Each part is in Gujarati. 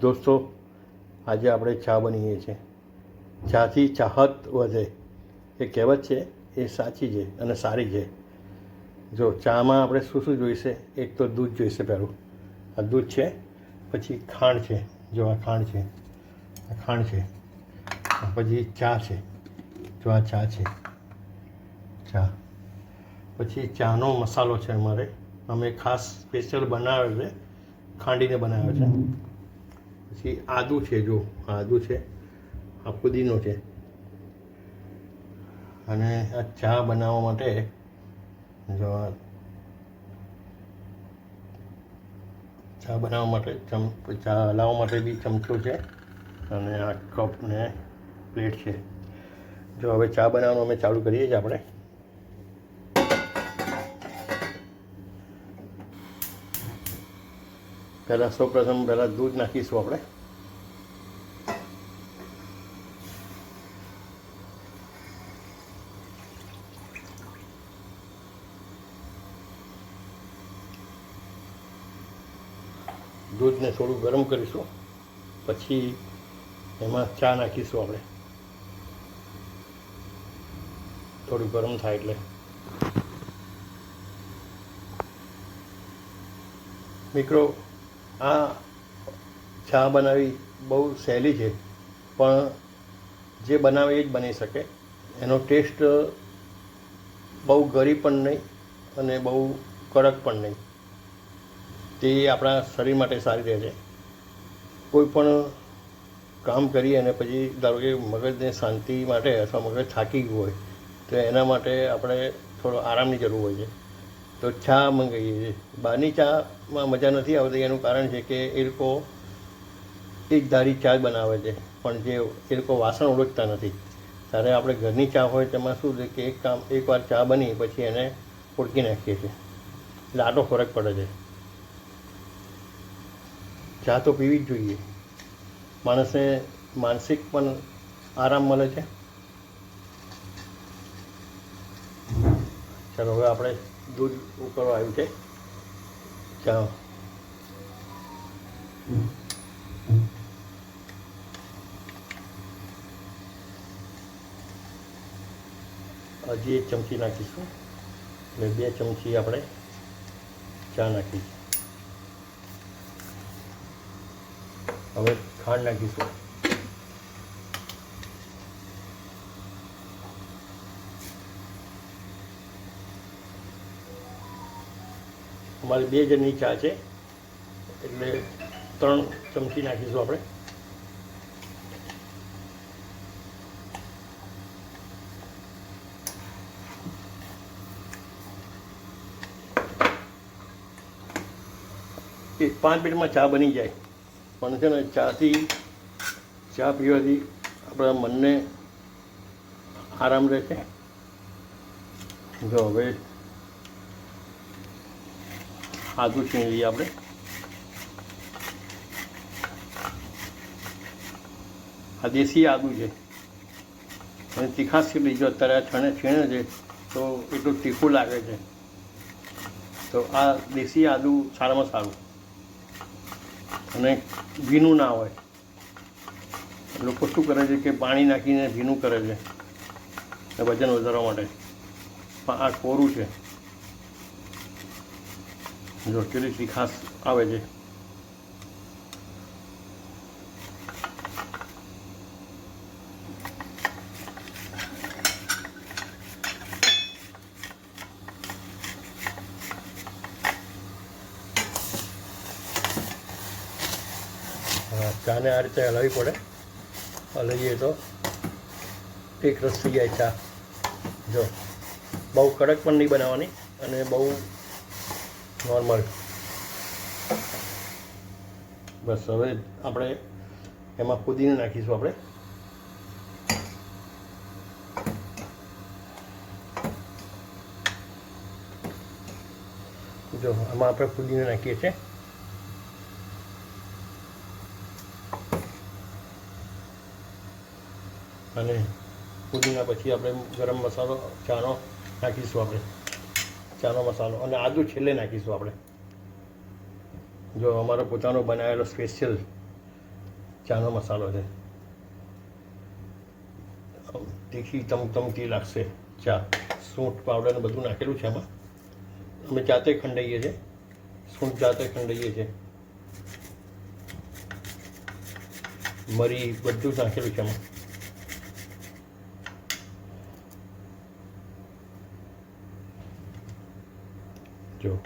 દોસ્તો, આજે આપણે ચા બનાવીએ છીએ. ચાથી ચાહત વધે. એ કહેવત છે, એ સાચી છે અને સારી છે. જો ચામાં આપણે શું શું જોઈશે, એક તો દૂધ જોઈશે પહેલું. આ દૂધ છે, પછી ખાંડ છે. જો આ ખાંડ છે, આ ખાંડ છે પછી ચા છે. જો આ ચા છે, ચા. પછી ચાનો મસાલો છે અમારે. અમે ખાસ સ્પેશિયલ બનાવ્યો છે, ખાંડીને બનાવ્યો છે. પછી આદુ છે, જો, આદુ છે, આ પુદીનો છે. અને આ ચા બનાવવા માટે જો ચા બનાવવા માટે ચમ, ચા હલાવવા માટે બી ચમચો છે અને આ કપ ને પ્લેટ છે. જો હવે ચા બનાવવાનું અમે ચાલુ કરીએ છીએ આપણે. પહેલાં સૌ પ્રથમ પહેલાં દૂધ નાખીશું આપણે. દૂધને થોડું ગરમ કરીશું. પછી એમાં ચા નાખીશું આપણે. થોડું ગરમ થાય એટલે. મિત્રો આ ચા બનાવી બહુ સહેલી છે, પણ જે બનાવે એ જ બની શકે. એનો ટેસ્ટ બહુ ગરી પણ નહીં અને બહુ કડક પણ નહીં. તે આપણા શરીર માટે સારી રહે છે. કોઈ પણ કામ કરી અને પછી ધારો કે મગજને શાંતિ માટે અથવા મગજ થાકી ગયું હોય, તો એના માટે આપણે થોડો આરામની જરૂર હોય છે. તો ચા મંગાવીએ છીએ. બહારની ચામાં મજા નથી આવતી, એનું કારણ છે કે એ લોકો એક ધારી ચા બનાવે છે, પણ જે એ લોકો વાસણ ઓળખતા નથી. ત્યારે આપણે ઘરની ચા હોય, તેમાં શું છે કે એક કામ એકવાર ચા બની, પછી એને ઓળખી નાખીએ છીએ. એટલે આટલો ફરક પડે છે. ચા તો પીવી જ જોઈએ. માણસને માનસિક પણ આરામ મળે છે. ચાલો, હવે આપણે દૂધ ઉકળવા આવ્યું છે. ચા હજી એક ચમચી નાખીશું એટલે બે ચમચી આપણે ચા નાખીશું. હવે ખાંડ નાખીશું. અમારી બે જણની ચા છે. એટલે ત્રણ ચમચી નાખીશું આપણે. એ પાંચ મિનિટમાં ચા બની જાય. પણ છે ને ચાથી, ચા પીવાથી આપણા મનને આરામ રહે છે. જો હવે આદુ છીણી લઈએ આપણે. આ દેશી આદુ છે. અને તીખાશ કેટલી જો અત્યારે છણે છીણે છે, તો એટલું તીખું લાગે છે. તો આ દેશી આદુ સારામાં સારું. અને ભીનું ના હોય. લોકો શું કરે છે કે પાણી નાખીને ભીનું કરે છે. વજન વધારવા માટે. પણ આ કોરું છે. જો ખાસ આવે છે. ચાને આ રીતે હલાવવી પડે. હલાવીએ તો એક રસ થઈ જાય ચા. જો, બહુ કડક પણ નહીં બનાવવાની અને બહુ નોર્મલ બસ, હવે આપણે એમાં પુદીને નાખીશું આપણે. જો, આમાં આપણે પુદીને નાખીએ છીએ. અને પુદીના પછી આપણે ગરમ મસાલો, ચાનો નાખીશું આપણે. ચાનો મસાલો. અને આદુ છેલ્લે નાખીશું આપણે. જો અમારો પોતાનો બનાવેલો સ્પેશિયલ ચાનો મસાલો છે. તીખી ચમચમતી લાગશે ચા. સૂંઠ પાવડર ને બધું નાખેલું છે આમાં. અમે જાતે ખંડાઈએ છીએ. સૂંઠ જાતે ખંડાઈએ છીએ. મરી બધું નાખેલું છે આમાં. જો.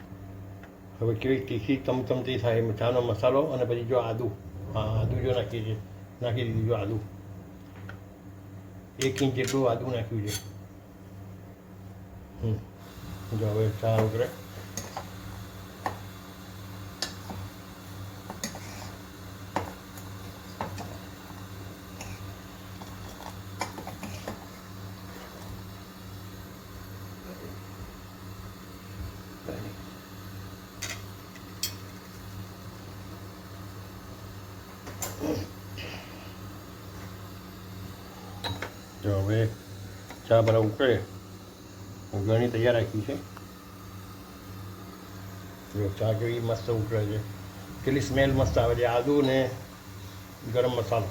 હવે કેવી તીખી, તમતમતી થાય એમ ચાનો મસાલો અને પછી જો આદુ. હા, આદુ જો નાખીએ છીએ. નાખી દીધું જો આદુ. એક ઇંચ જેટલું આદુ નાખ્યું છે. હમ. જો હવે ચા ઉતરે જો હવે ચા બરાબર ઉકળે ઘણી તૈયાર રાખી છે. ચા કેવી મસ્ત ઉકળે છે. કેટલી સ્મેલ મસ્ત આવે છે. આદુ ને ગરમ મસાલો.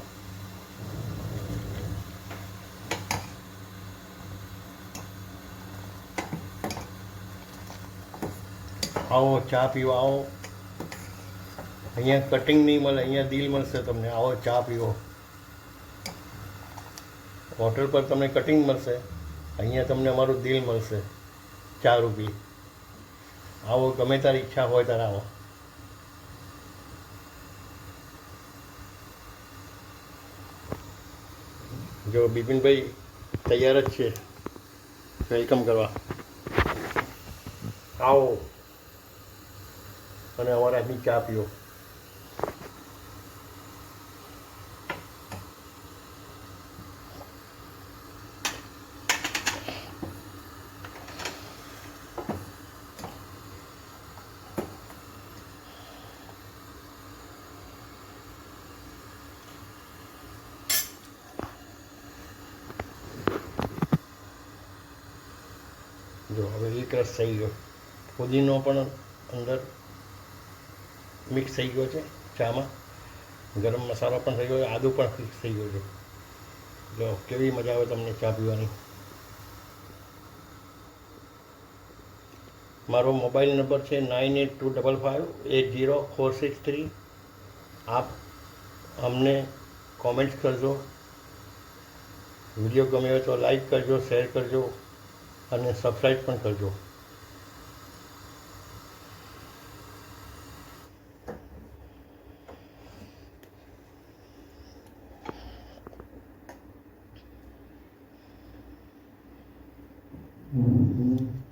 આવો, ચા પીવા આવો. અહીંયા કટિંગ નહીં મળે, અહીંયા દિલ મળશે તમને. આવો, ચા પીવો. હોટલ પર તમને કટિંગ મળશે. અહીંયા તમને અમારું દિલ મળશે. ચા રૂપી આવો, ગમે તારી ઈચ્છા હોય ત્યારે આવો. જો બિપિનભાઈ તૈયાર જ છે. વેલકમ કરવા. આવો. અને અમારા આજની ચા પીઓ. જો હવે એક રસ થઈ ગયો. ફુદીનો પણ અંદર મિક્સ થઈ ગયો છે ચામાં. ગરમ મસાલો પણ થઈ ગયો, આદુ પણ મિક્સ થઈ ગયો છે. જો, કેવી મજા આવે તમને ચા પીવાની? મારો મોબાઈલ નંબર છે nine eight two double five eight zero four six three. આપ અમને કોમેન્ટ્સ કરજો. વીડિયો ગમે હોય તો લાઈક કરજો શેર કરજો. અને સબસ્ક્રાઈબ પણ કરજો.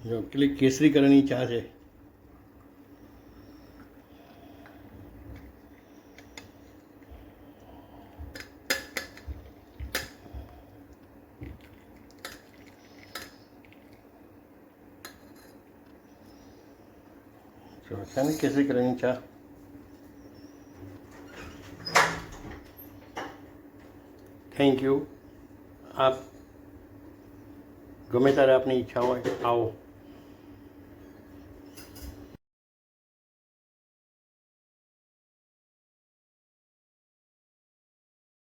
જો કેટલી કેસરી કલરની ચા છે. કેસરી કલરની ચા થેન્ક યુ આપ ગમે ત્યારે આપની ઈચ્છા હોય આવો